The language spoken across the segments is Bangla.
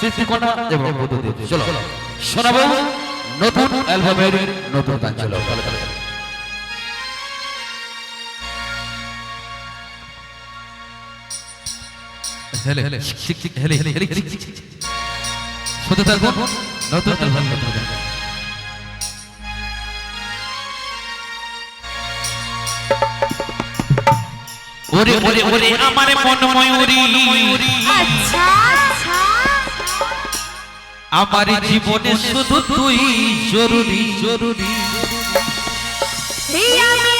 সৃষ্টিকর্তা এবং বুদ্ধদেব চলো শোনাবো নতুন অ্যালবামের নতুন গান। চলো হেলে হেলে শিক শিক হেলে হেলে হেলে শিক শিক থাকুন নতুন অ্যালবাম নতুন গান। ওরে ওরে ওরে আমার মন ময়ূরী আচ্ছা। আমার জীবনে শুধু তুই জরুরি। জরুরি। আমি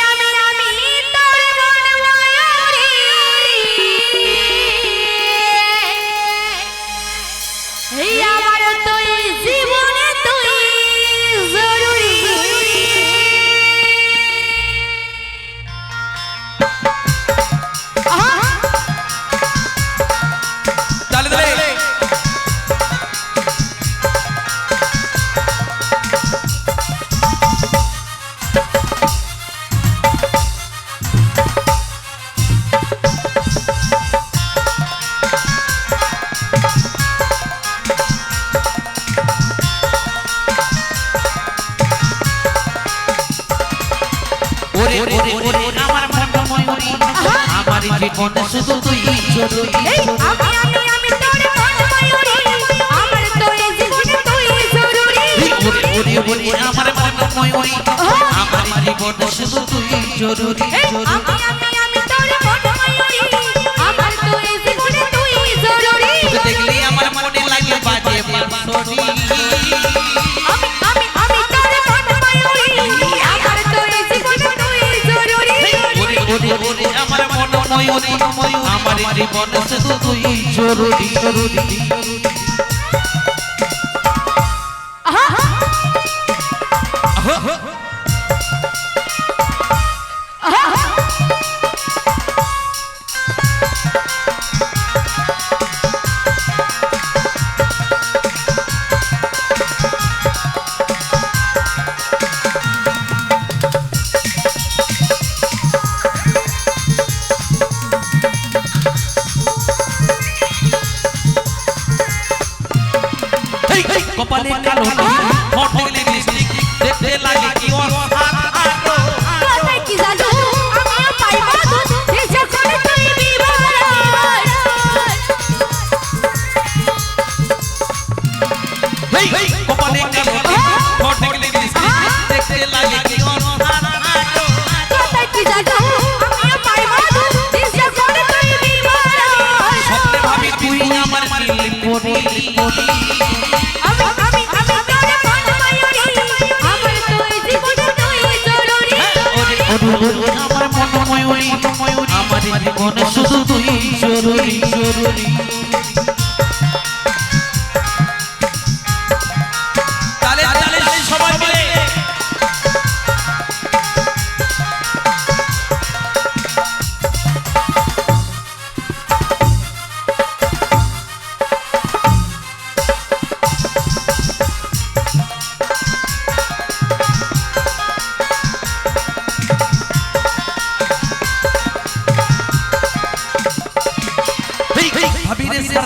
ওরে ওরে আমার মন ময়ূরী আমার জীবন শুধু তুই। জরুরি এই আমি আমি আমি তোর মন ময়ূরী আমার তোর জীবন তুই জরুরি। ওরে ওরে ওরে আমার মন ময়ূরী আমার জীবন শুধু তুই জরুরি জরুরি। ময়ূরী আমার জীবন শুধু তুই জরুরি জরুরি। কপালে কালো ঠোঁটে লিপস্টিক দেখতে লাগে কি আমার মন ময়ূরী আমার জীবনে আমার মন ময়ূরী আমার জীবনে শুধু তুই। জরুরি জরুরি।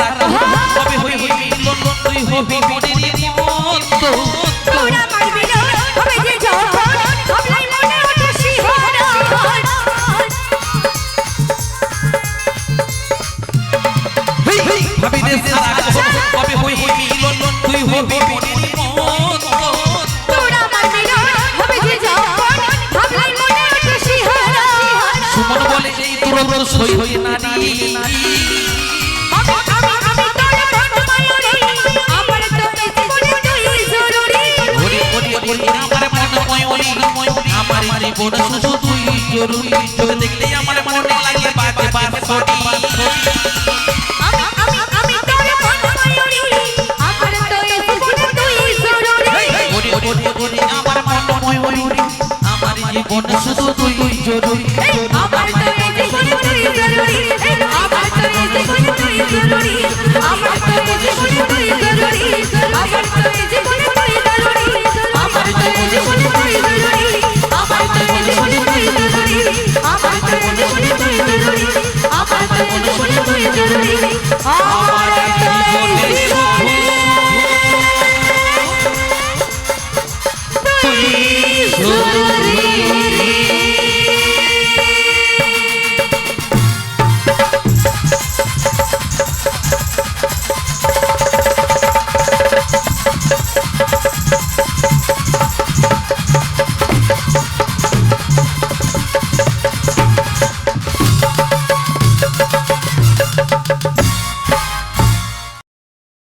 ভাবি কবে হই হই তুই হবি মনের মতো তোরা মারবি না হবে যে যখন ভাবলাই মনে ওঠে শিহরণ। হেই হেই ভাবি রে সারা কবে হই হই মিলন তুই হবি মনের মতো তোরা মারবি না হবে যে যখন ভাবলাই মনে ওঠে শিহরণ। সুমন বলে এই তুরন্ত সই হই নারী। জীবন শুধু তুই জরুরি তোকে দেখলেই আমার মনে লাগে বাজে বাঁশরি আমি আমি আমি তোর মন ময়ূরী আমার তোর জীবনে তুই জরুরি ওরে ওরে ওরে আমার মন ময়ূরী আমার জীবন